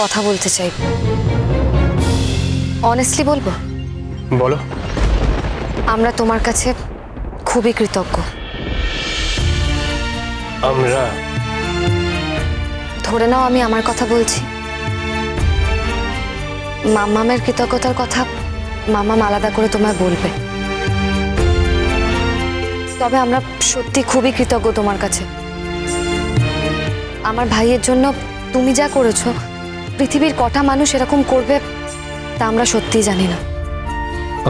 কথা বলতে চাই। অনেস্টলি বলব? বলো। আমরা তোমার কাছে খুবই কৃতজ্ঞ। আমরা। ধরে নাও আমি আমার কথা বলছি। মাম্মামের কৃতজ্ঞতার কথা মাম্মাম আলাদা করে তোমায় বলবে। তবে আমরা সত্যি খুবই কৃতজ্ঞ তোমার কাছে। আমার ভাইয়ের জন্য তুমি যা করেছ পৃথিবীর কটা মানুষ এরকম করবে তা আমরা সত্যিই জানি না।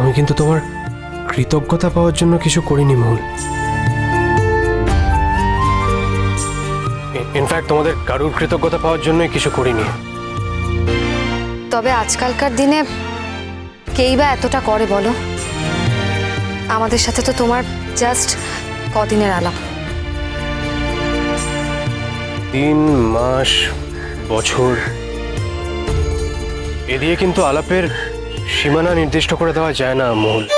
আমি কিন্তু তোমার কৃতজ্ঞতা পাওয়ার জন্য কিছু করিনি মূল ইনফ্যাক্ট তোমাদের কারুর কৃতজ্ঞতা পাওয়ার জন্যই কিছু করিনি। তবে আজকালকার দিনে কেই বা এতটা করে বলো? আমাদের সাথে তো তোমার জাস্ট কদিনের আলাপ। তিন মাস বছর এ দিয়ে কিন্তু আলাপের সীমানা নির্দিষ্ট করে দেওয়া যায় না মূল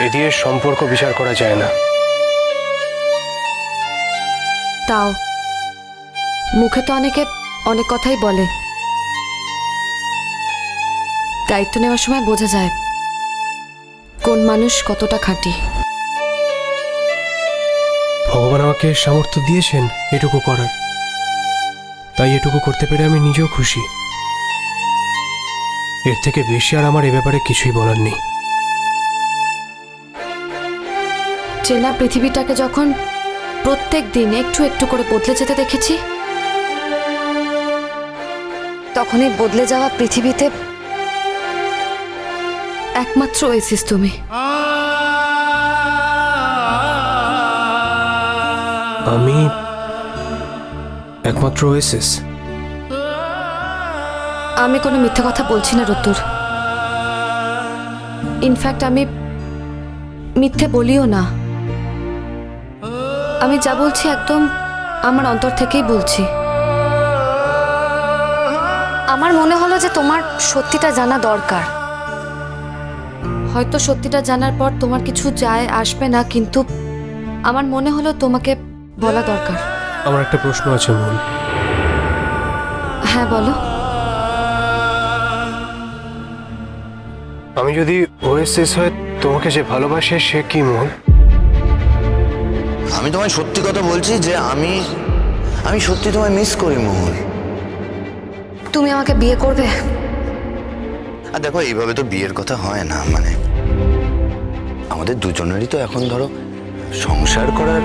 এ দিয়ে সম্পর্ক বিচার করা যায় না। তাও। মুখে তো অনেকে অনেক কথাই বলে। দায়িত্ব নেওয়ার সময় বোঝা যায় কোন মানুষ কতটা খাঁটি। ভগবান আমাকে সামর্থ্য দিয়েছেন এটুকু করার। তাই এটুকু করতে পেরে আমি নিজেও খুশি। এর থেকে বেশি আর আমার এ ব্যাপারে কিছুই বলার নেই। চেনা পৃথিবীটাকে যখন প্রত্যেক দিন একটু একটু করে বদলে যেতে দেখেছি তখনই বদলে যাওয়া পৃথিবীতে একমাত্র ওয়েসিস তুমি। আমি একমাত্র ওয়েসিস। আমি কোনো মিথ্যা কথা বলছি না রত্তুর। ইনফ্যাক্ট আমি মিথ্যে বলিও না। আমি যা বলছি একদম আমার অন্তর থেকেই বলছি। আমার মনে হলো যে তোমার সত্যিটা জানা দরকার। হয়তো সত্যিটা জানার পর তোমার কিছু যায় আসবে না কিন্তু আমার মনে হলো তোমাকে বলা দরকার। আমার একটা প্রশ্ন আছে মূল হ্যাঁ বলো। আমি যদি ওয়েসিস হয় তোমাকে যে ভালোবাসে সে কি মূল আমি তোমায় সত্যি কথা বলছি যে আমি আমি সত্যি তোমায় মিস করি মোহন। তুমি আমাকে বিয়ে করবে? আর দেখো এইভাবে তো বিয়ের কথা হয় না মানে আমাদের দুজনেরই তো এখন ধরো সংসার করার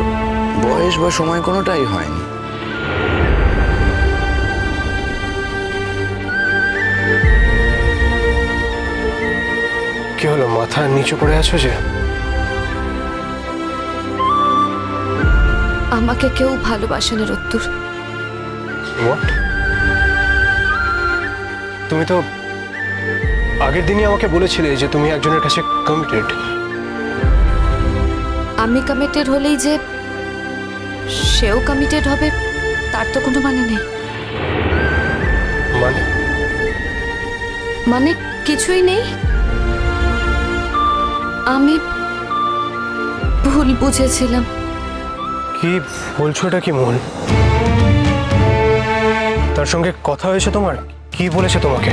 বয়স বা সময় কোনোটাই হয়নি। কি হলো মাথা নিচু করে আছো যে? আমাকে কেউ ভালোবাসে না রত্তুর। হোয়াট তুমি তো আগের দিনই আমাকে বলেছিলে যে তুমি একজনের কাছে কমিটেড আমি কমিটেড হলেই যে সেও কমিটেড হবে তার তো কোনো মানে নেই। মানে? মানে কিছুই নেই। আমি ভুল বুঝেছিলাম। কি বলছো এটা কি মন তার সঙ্গে কথা হয়েছে তোমার? কি বলেছে তোমাকে?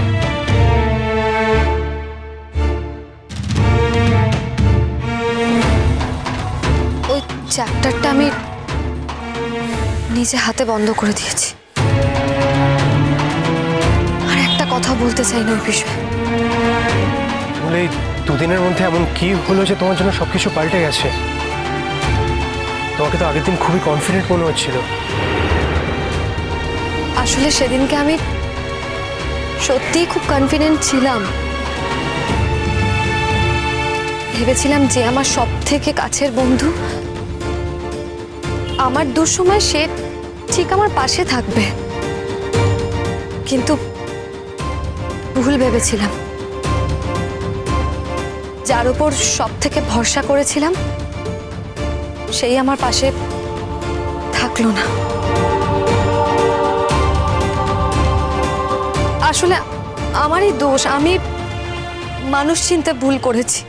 ওই চ্যাপ্টারটা আমি নিজে হাতে বন্ধ করে দিয়েছি। আর একটা কথা বলতে চাই না ওই বিষয়ে। দুদিনের মধ্যে এমন কি হলো যে তোমার জন্য সবকিছু পাল্টে গেছে? তোমাকে তো আগের দিন খুবই কনফিডেন্ট মনে হচ্ছিল। আসলে সেদিনকে আমি সত্যিই খুব কনফিডেন্ট ছিলাম। ভেবেছিলাম যে আমার সব থেকে কাছের বন্ধু আমার দুঃসময় সে ঠিক আমার পাশে থাকবে। কিন্তু ভুল ভেবেছিলাম। যার উপর সব থেকে ভরসা করেছিলাম সেই আমার পাশে থাকল না। আসলে আমারই দোষ আমি মানুষ চিনতে ভুল করেছি।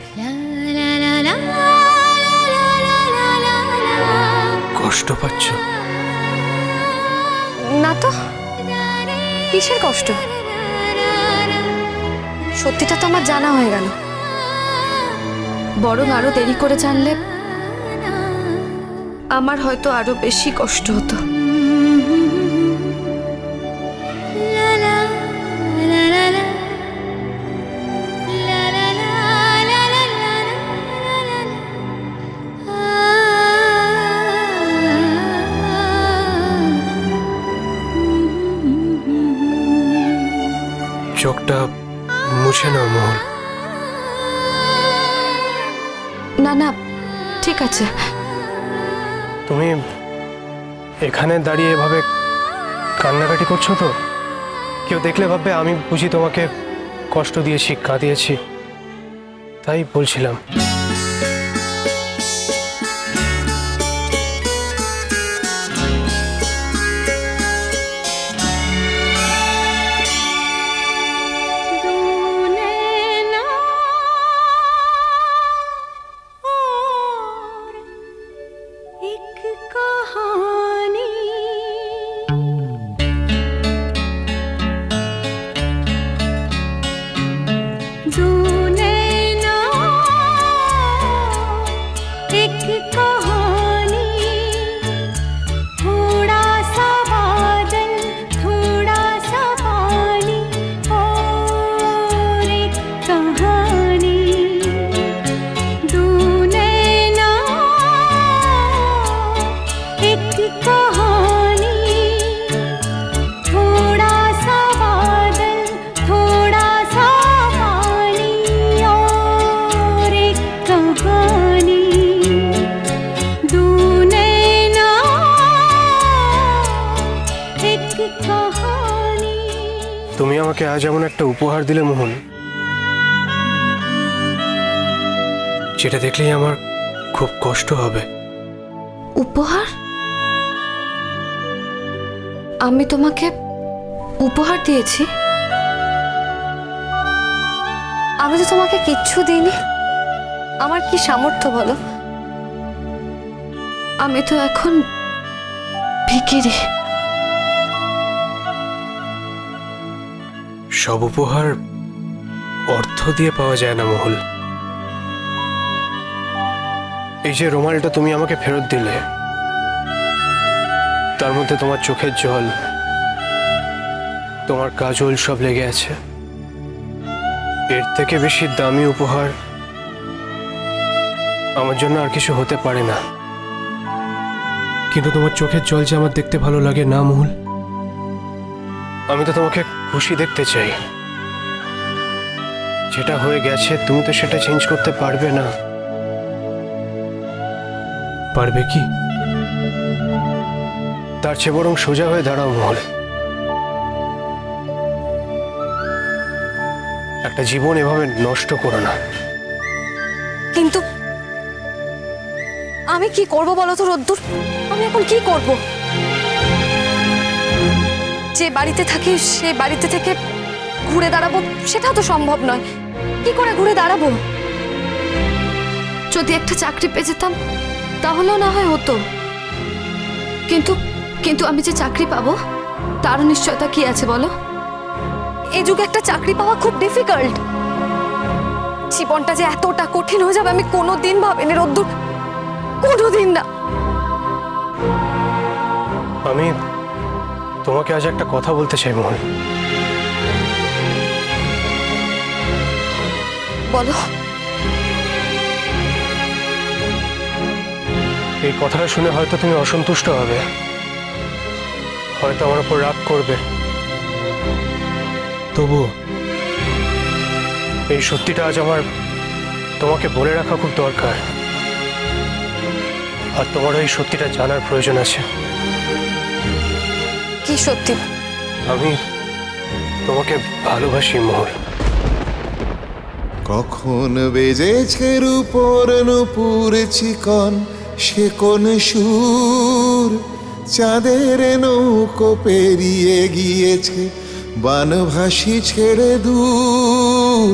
কষ্ট পাচ্ছ? না তো কিসের কষ্ট? সত্যিটা তো আমার জানা হয়ে গেল। বরং আরও দেরি করে জানলে আমার হয়তো আরও বেশি কষ্ট হতো। চোখটা মুছে নাও মহুল না না, ঠিক আছে। তুমি এখানে দাঁড়িয়ে এভাবে কান্নাকাটি করছ তো? কেউ দেখলে ভাববে আমি বুঝি তোমাকে কষ্ট দিয়েছি। কাঁদিয়েছি তাই বলছিলাম। আজ এমন একটা উপহার দিলে মোহন, যেটা দেখলেই আমার খুব কষ্ট হবে। উপহার? আমি তোমাকে উপহার দিয়েছি। আমি তো তোমাকে কিচ্ছু দিইনি। আমার কি সামর্থ্য বলো? আমি তো এখন ভিকিরি। সব উপহার অর্থ দিয়ে পাওয়া যায় না, মহুল। এই যে রুমালটা তুমি আমাকে ফেরত দিলে, তার মধ্যে তোমার চোখের জল, তোমার কাজল সব লেগে আছে। এর থেকে বেশি দামি উপহার আমার জন্য আর কিছু হতে পারে না। কিন্তু তোমার চোখের জল যে আমার দেখতে ভালো লাগে না, মহুল। আমি তো তোমাকে খুশি দেখতে চাই। যেটা হয়ে গেছে তুমি তো সেটা চেঞ্জ করতে পারবে না। পারবে কি? তার চেয়ে বরং সোজা হয়ে দাঁড়াও মহল। একটা জীবন এভাবে নষ্ট করো না। কিন্তু আমি কি করব বলো তো রোদ্দুর? আমি এখন কি করব? যে বাড়িতে থাকি, সে বাড়িতে থেকে ঘুরে দাঁড়াবো সেটা তো সম্ভব নয়। কি করে ঘুরে দাঁড়াবো? যদি একটা চাকরি পেয়ে যেতাম, তাহলেও না হয় হতো। কিন্তু কিন্তু আমি যে চাকরি পাবো, তারও নিশ্চয়তা কি আছে বলো? এই যুগে একটা চাকরি পাওয়া খুব ডিফিকাল্ট জীবনটা যে এতটা কঠিন হয়ে যাবে, আমি কোনোদিন ভাবিনি, রোদ্দুর কোনো দিন না। আমি তোমাকে আজ একটা কথা বলতে চাই মোহন। বলো। এই কথাটা শুনে হয়তো তুমি অসন্তুষ্ট হবে। হয়তো আমার উপর রাগ করবে। তবু এই সত্যিটা আজ আমার তোমাকে বলে রাখা খুব দরকার। আর তোমার এই সত্যিটা জানার প্রয়োজন আছে। কি সত্যি? আমি তোমাকে ভালোবাসি মোহর কখন বেজেছে রূপর নুপুর চিকন সে কোন সুর? চাঁদের নৌকো পেরিয়ে গিয়েছে বানভাসি ছেড়ে দূর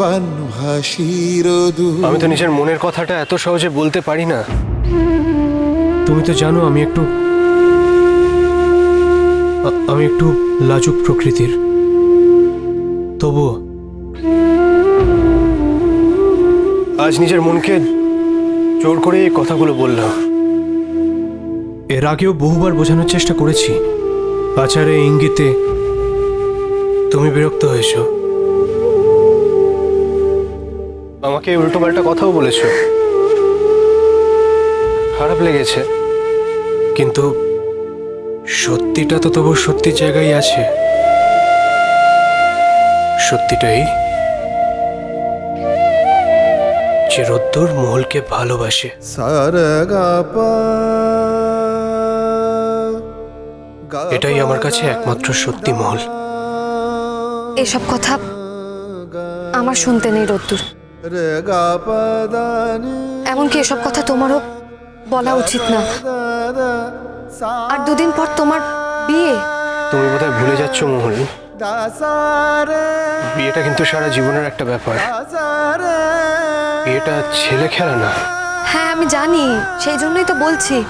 বানভাসির দূর। আমি তো নিজের মনের কথাটা এত সহজে বলতে পারি না। তুমি তো জানো আমি একটু আমি একটু লাজুক প্রকৃতির। তবু আজ নিজের মনকে জোর করে এই কথাগুলো বললাম এর আগেও বহুবার বোঝানোর চেষ্টা করেছি। আচারে ইঙ্গিতে তুমি বিরক্ত হয়েছ। আমাকে উল্টো পাল্টা কথাও বলেছ। খারাপ লেগেছে। কিন্তু সত্যিটা তো তবু সত্যি জায়গায় আছে। সত্যিটাই যে রোদ্দুর মহলকে ভালোবাসে। সারগাপা এটাই আমার কাছে একমাত্র সত্যি মহল। এসব কথা আমার শুনতে নেই রোদ্দুর। এমনকি এসব কথা তোমারও বলা উচিত না। আর দুদিন পর তোমার বিয়ে। তুমি বোধহয় ভুলে যাচ্ছ মহল বিয়েটা কিন্তু সারা জীবনের একটা ব্যাপার। বিয়েটা ছেলে খেলা না। হ্যাঁ আমি জানি সেই জন্যই তো বলছি।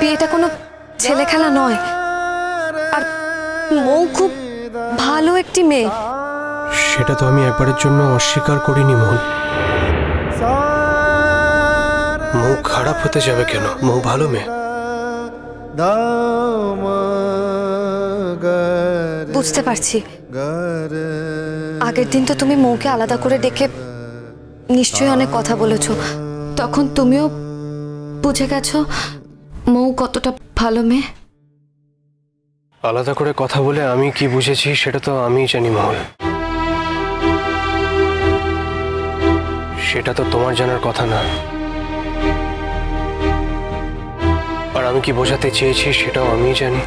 বিয়েটা কোনো ছেলে খেলা নয়। আর মৌ খুব ভালো একটি মেয়ে। সেটা তো আমি একবারের জন্য অস্বীকার করিনি মহল মৌ খারাপ হতে যাবে কেন? মৌ ভালো মেয়ে। বুঝতে পারছি। আগের দিন তো তুমি মৌকে আলাদা করে ডেকে নিশ্চয়ই অনেক কথা বলেছ। তখন তুমিও বুঝে গেছো মৌ কতটা ভালো মেয়ে? আলাদা করে কথা বলে আমি কি বুঝেছি সেটা তো আমিই জানি মহল। সেটা তো তোমার জানার কথা না। আমি কি বোঝাতে চেয়েছি সেটাও আমিই জানি।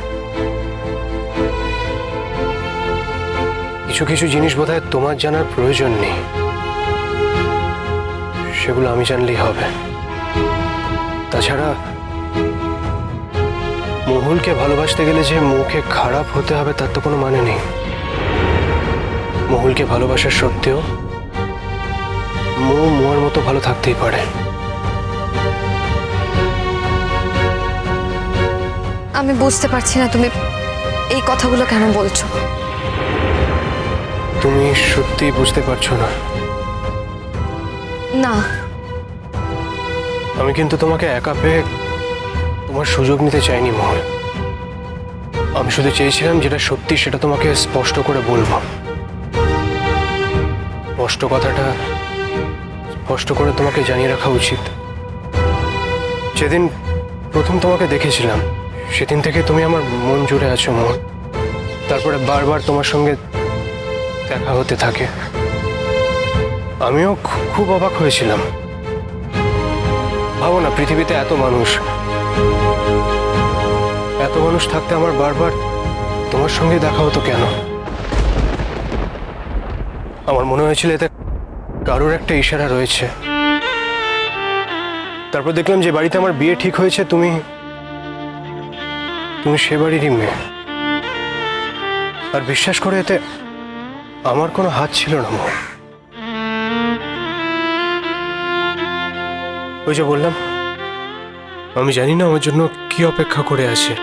কিছু কিছু জিনিস বোধহয় তোমার জানার প্রয়োজন নেই। সেগুলো আমি জানলেই হবে। তাছাড়া, মহুলকে ভালোবাসতে গেলে যে মুখে খারাপ হতে হবে তার তো কোনো মানে নেই। মহুলকে ভালোবাসার সত্ত্বেও, মৌ মোয়ার মতো ভালো থাকতেই পারে। আমি বুঝতে পারছি না তুমি এই কথাগুলো কেন বলছো? তুমি সত্যি বুঝতে পারছ না। না। আমি কিন্তু তোমাকে একা পেয়ে তোমার সুযোগ নিতে চাইনি মহল। আমি শুধু চেয়েছিলাম যেটা সত্যি সেটা তোমাকে স্পষ্ট করে বলব। স্পষ্ট কথাটা স্পষ্ট করে তোমাকে জানিয়ে রাখা উচিত। যেদিন প্রথম তোমাকে দেখেছিলাম সেদিন থেকে তুমি আমার মন জুড়ে আছো মন তারপরে বারবার তোমার সঙ্গে দেখা হতে থাকে। আমিও খুব অবাক হয়েছিলাম। ভাবো না, পৃথিবীতে এত মানুষ। এত মানুষ থাকতে আমার বারবার তোমার সঙ্গে দেখা হতো কেন? আমার মনে হয়েছিল এতে কারোর একটা ইশারা রয়েছে। তারপর দেখলাম যে বাড়িতে আমার বিয়ে ঠিক হয়েছে, তুমি তুমি সে বাড়িরই মেয়ে। আর বিশ্বাস করে এতে আমার কোনো হাত ছিল না, মো। ওই যে বললাম, আমি জানি না আমার জন্য কি অপেক্ষা করে আছে।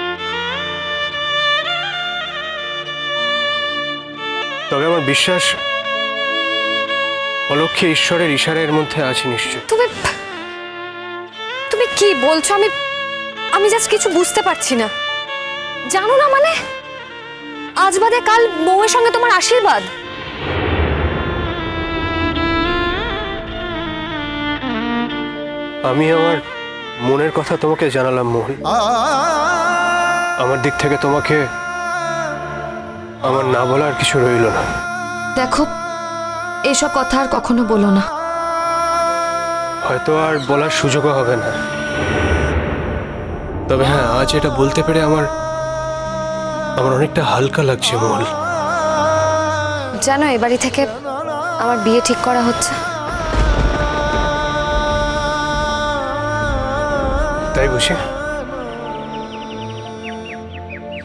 তবে আমার বিশ্বাস, অলক্ষ্যে ঈশ্বরের ইশারের মধ্যে আছে নিশ্চয়। তুমি তুমি কি বলছো? আমি আমি জাস্ট কিছু বুঝতে পারছি না। জানো না মানে? আজ বাদে কাল বউয়ের সঙ্গে তোমার আশীর্বাদ। আমি আমার মনের কথা তোমাকে জানালাম মোহন। আমার দিক থেকে তোমাকে আমার না বলার কিছু রইল না। দেখো এইসব কথা আর কখনো বলো না। হয়তো আর বলার সুযোগও হবে না। তবে হ্যাঁ আজ এটা বলতে পেরে আমার আমার অনেকটা হালকা লাগছে মোহল জানো এ বাড়ি থেকে আমার বিয়ে ঠিক করা হচ্ছে। তাই বুঝি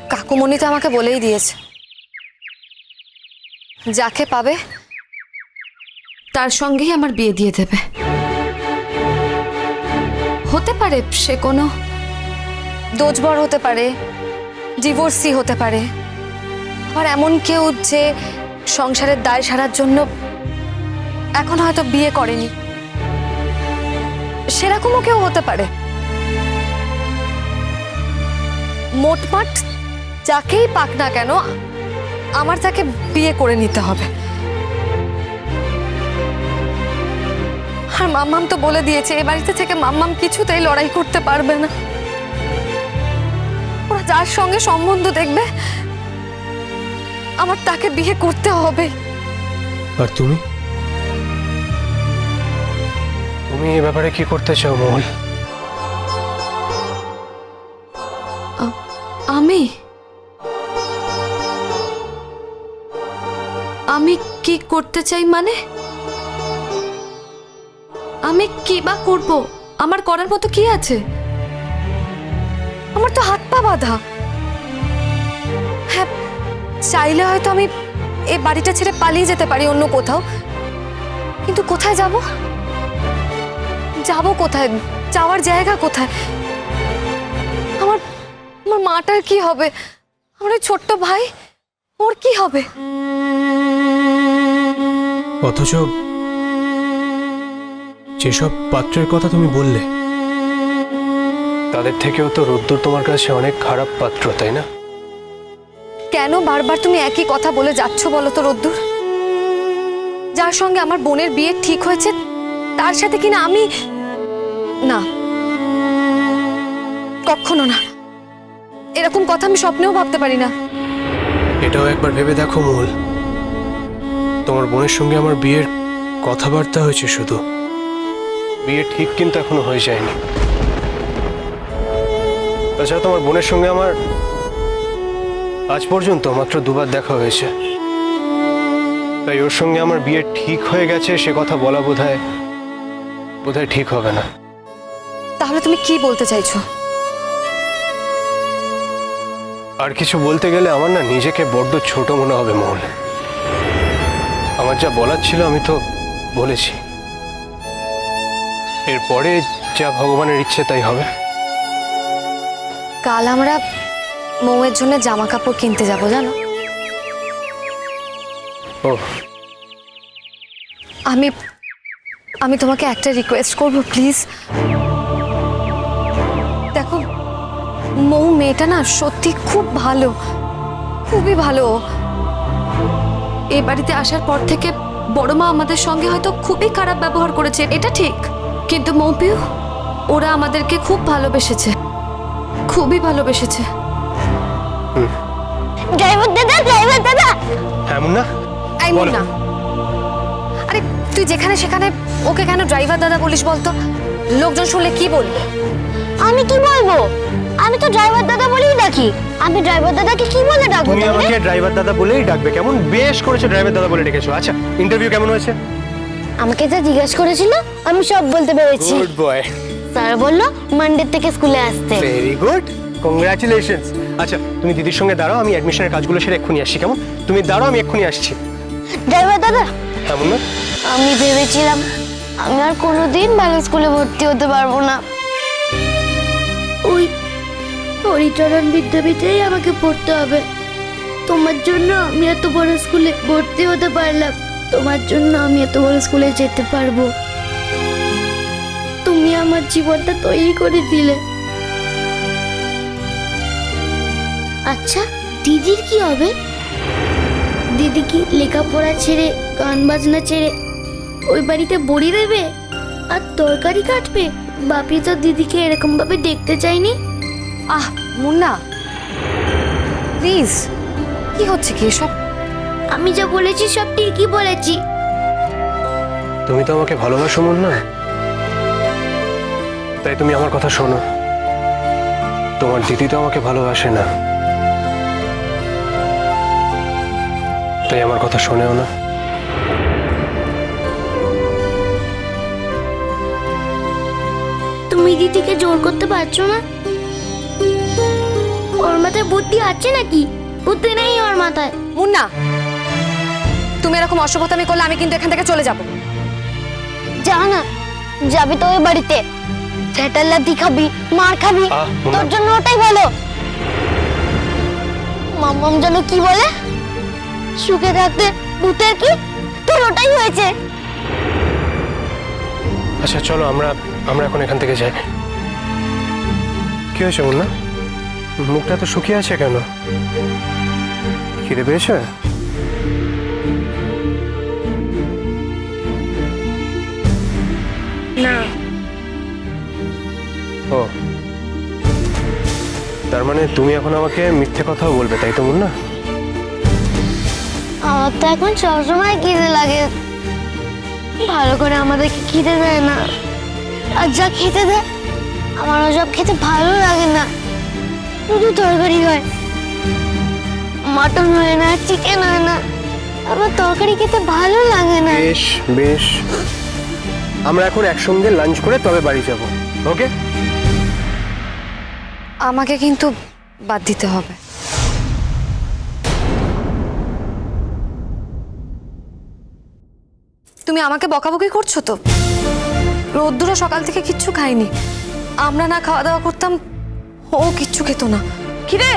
কাকুমণি তো আমাকে বলেই দিয়েছে। যাকে পাবে তার সঙ্গেই আমার বিয়ে দিয়ে দেবে। হতে পারে সে কোনো দোজবর হতে পারে ডিভোর্সি হতে পারে। আর এমন কেউ যে সংসারের দায় সারার জন্য এখন হয়তো বিয়ে করেনি। সেরকমও কেউ হতে পারে। মোটমাট যাকেই পাক না কেন, আমার তাকে বিয়ে করে নিতে হবে। আর মাম্মাম তো বলে দিয়েছে, এ বাড়িতে থেকে মাম্মাম কিছুতেই লড়াই করতে পারবে না। যার সঙ্গে সম্বন্ধ দেখবে আমার তাকে বিয়ে করতে হবে। আর তুমি? তুমি এই ব্যাপারে কি করতে চাও মহল আমি? আমি কি করতে চাই মানে? আমি কি বা করব? আমার করার মতো কি আছে? আমার তো হাত পা বাঁধা। হ্যাঁ চাইলে হয়তো আমি এই বাড়িটা ছেড়ে পালিয়ে যেতে পারি অন্য কোথাও। কিন্তু কোথায় যাব? যাব কোথায়? যাওয়ার জায়গা কোথায়? আমার আমার মাটার কি হবে? আমার ওই ছোট্ট ভাই, ওর কি হবে? অথচ যেসব পাত্রের কথা তুমি বললে তাদের থেকেও তো রোদ্দুর তোমার কাছে অনেক খারাপ পাত্র তাই না? কেন বারবার তুমি একই কথা বলে যাচ্ছ বলো তো রোদ্দুর? যার সঙ্গে আমার বোনের বিয়ে ঠিক হয়েছে তার সাথে কিনা আমি না। কখনো না। এরকম কথা আমি স্বপ্নেও ভাবতে পারি না। এটাও একবার ভেবে দেখো মূল। তোমার বোনের সঙ্গে আমার বিয়ের কথাবার্তা হয়েছে শুধু। বিয়ে ঠিক কিন্তু এখনও হয়ে যায়নি। তাছাড়া তোমার বোনের সঙ্গে আমার আজ পর্যন্ত মাত্র দুবার দেখা হয়েছে। তাই ওর সঙ্গে আমার বিয়ে ঠিক হয়ে গেছে সে কথা বলা বোধহয় বোধহয় ঠিক হবে না। তাহলে তুমি কি বলতে চাইছো? আর কিছু বলতে গেলে আমার না নিজেকে বড্ড ছোট মনে হবে মোহন আমার যা বলার ছিল আমি তো বলেছি। এরপরে যা ভগবানের ইচ্ছে তাই হবে। কাল আমরা মৌয়ের জন্য জামা কাপড় কিনতে যাব জানো? ও আমি আমি তোমাকে একটা রিকোয়েস্ট করব প্লিজ দেখো মৌ মেয়েটা না সত্যি খুব ভালো খুবই ভালো। এই বাড়িতে আসার পর থেকে বড় মা আমাদের সঙ্গে হয়তো খুবই খারাপ ব্যবহার করেছে এটা ঠিক। কিন্তু মৌপিউ ওরা আমাদেরকে খুব ভালোবেসেছে। খুবই ভালোবেসেছে। ড্রাইভার দাদা ড্রাইভার দাদা। এমন না এই বলো। না আরে তুই যেখানে সেখানে ওকে কেন ড্রাইভার দাদা বলিস বলতো? লোকজন শুনলে কি বলবে? আমি কি বলব? আমি তো ড্রাইভার দাদা বলেই ডাকি। আমি ড্রাইভার দাদাকে কি বলে ডাকবো তুমি তাহলে? আমাকে ড্রাইভার দাদা বলেই ডাকবে। কেমন বেশ করেছ ড্রাইভার দাদা বলে ডেকেছো। আচ্ছা ইন্টারভিউ কেমন হয়েছে? আমাকে যা জিজ্ঞেস করেছিল আমি সব বলতে পেরেছি। গুড বয় স্যার বলল মানডে থেকে স্কুলে আসতে। ভেরি গুড কংগ্রাচুলেশনস আচ্ছা তুমি দিদির সঙ্গে দাঁড়াও আমি অ্যাডমিশনের কাজগুলো সেরে এক্ষুনি আসছি কেমন? তুমি দাঁড়াও আমি এক্ষুনি আসছি। ড্রাইভার দাদা? এমন না আমি ভেবেছিলাম আমি আর কোনোদিন ভালো স্কুলে ভর্তি হতে পারব না। ওই হরিচরণ বিদ্যাপীঠেই আমাকে পড়তে হবে। তোমার জন্য আমি এত বড় স্কুলে ভর্তি হতে পারলাম। তোমার জন্য আমি এত বড় স্কুলে যেতে পারব। আমার জীবনটা তৈরি করে দিলে। আচ্ছা দিদির কি হবে? দিদি কি লেখাপড়া ছেড়ে গান বাজনা ছেড়ে ওই বাড়িতে বড়ি দেবে? আর তরকারি কাটবে? বাপি তো দিদিকে এরকম ভাবে দেখতে চাইনি আহ মুন্না। প্লিজ কি হচ্ছে কি এসব? আমি যা বলেছি সব ঠিকই বলেছি। তুমি তো আমাকে ভালোবাসো মন না তাই তুমি আমার কথা শোনো। তোমার দিদি তো আমাকে ভালোবাসে না। তাই আমার কথা শোনেও না। তুমি দিদিকে জোর করতে পারছ না? ওর মাথায় বুদ্ধি আছে নাকি? বুদ্ধি নেই ওর মাথায়। মুন্না তুমি এরকম অসভ্যতামি করলে আমি কিন্তু এখান থেকে চলে যাব। যা না যাবি তো ওই বাড়িতে। ছেটাল্লাতি খাবি মার খাবি তোর জন্য ওটাই ভালো। মাম্মাম যেন কি বলে? সুখে থাকতে ভূতের কি? তোর ওটাই হয়েছে। আচ্ছা চলো আমরা আমরা এখন এখান থেকে যাই। কি হয়েছে মুন্না? মুখটা তো শুকিয়ে আছে কেন? খিদে পেয়েছে? তার মানে তুমি এখন আমাকে মিথ্যে কথাও বলবে তাই তো মুন্না? আমার তো এখন সবসময় খিদে লাগে। ভালো করে আমাদেরকে খিদে দেয় না। আর যা খেতে দেয় আমার ওসব খেতে ভালো লাগে না। শুধু তরকারি হয়। মাটন হয় না চিকেন হয় না। আমার তরকারি খেতে ভালো লাগে না। বেশ বেশ। আমরা এখন একসঙ্গে লাঞ্চ করে তবে বাড়ি যাব ওকে আমাকে কিন্তু বাদ দিতে হবে। তুমি আমাকে বকাবকি করছ তো? রোদ্দুরা সকাল থেকে কিচ্ছু খাইনি। আমরা না খাওয়া দাওয়া করতাম ও কিচ্ছু খেত না। কিরে?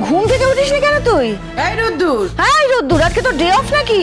ঘুম থেকে উঠিসনি কেন তুই? এই রোদ্দুর! হ্যাঁ এই রোদ্দুর আজকে তো ডে অফ নাকি?